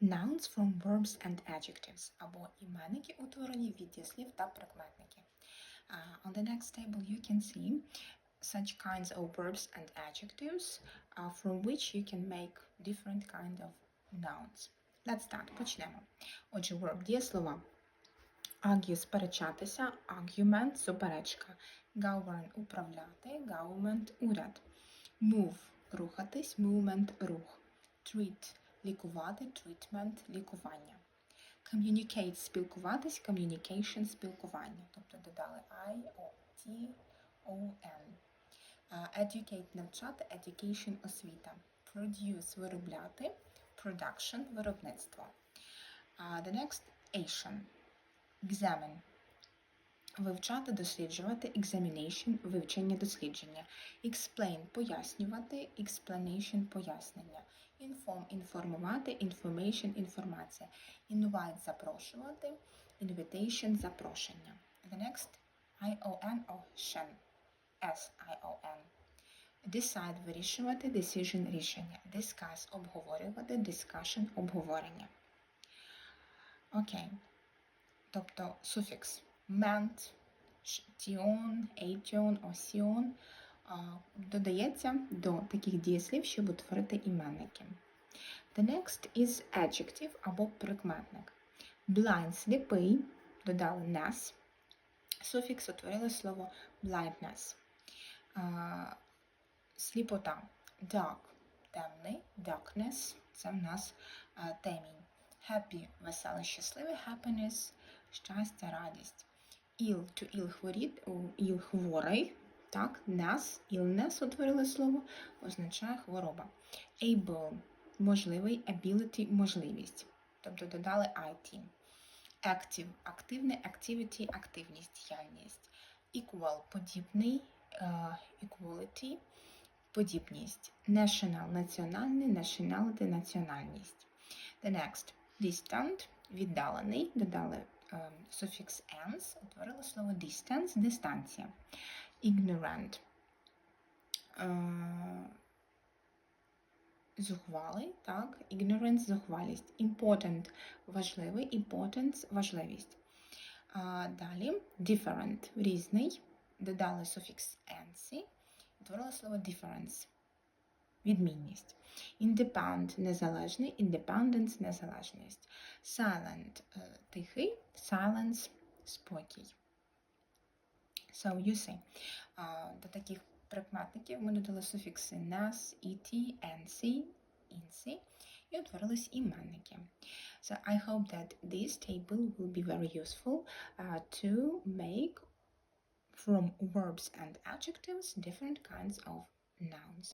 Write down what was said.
Nouns from verbs and adjectives або іменники, утворені від дієслів та прикметників. Uh, on the next table you can see such kinds of verbs and adjectives uh, from which you can make different kind of nouns. Let's start. Почнемо. Отже, verb дієслова. Argue – сперечатися, argument – суперечка. Govern – управляти, government – уряд. Move – рухатись, movement – рух. Treat – лікувати, treatment – лікування. Communicate – спілкуватись, communication – спілкування. Тобто додали I, O, T, O, N. Educate – навчати, education – освіта. Produce – виробляти, production – виробництво. The next – Asian. Examine – вивчати, досліджувати, examination – вивчення, дослідження. Explain – пояснювати, explanation – пояснення. Inform – інформувати, information – інформація. Invite – запрошувати, invitation – запрошення. The next – ION – ocean. S-I-O-N. Decide – вирішувати, decision – рішення. Discuss – обговорювати, discussion – обговорення. Окей. Тобто суфікс meant, tion, ation, osion додається до таких дієслів, щоб утворити іменники. The next is adjective або прикметник. Blind – сліпий, додали ness. Суфікс утворили слово blindness. Сліпота. Dark – темний, darkness – це в нас темінь. Happy – веселий, щасливий, happiness – щастя, радість. Ill – to ill хворіт, ill хворий, так, ness, illness утворили слово, означає хвороба. Able – можливий, ability – можливість, тобто додали IT. Active – активний, activity – активність, діяльність. Equal – подібний, е, equality – подібність. National – національний, nationality – національність. The next – distant – віддалений, додали суфікс ens, утворили слово distance – дистанція. Ignorant е, зухвалий, так, ignorance – зухвалість. Important – важливий, importance – важливість. А, далі different – різний, додали суфікс «енсі», утворили слово difference – відмінність. Independent – незалежний, independence – незалежність. Silent е, – тихий, silence – спокій. So, you see, а, до таких прикметників ми додали суфікси nas, et, nc, inc і утворились іменники. So I hope that this table will be very useful uh, to make from verbs and adjectives different kinds of nouns.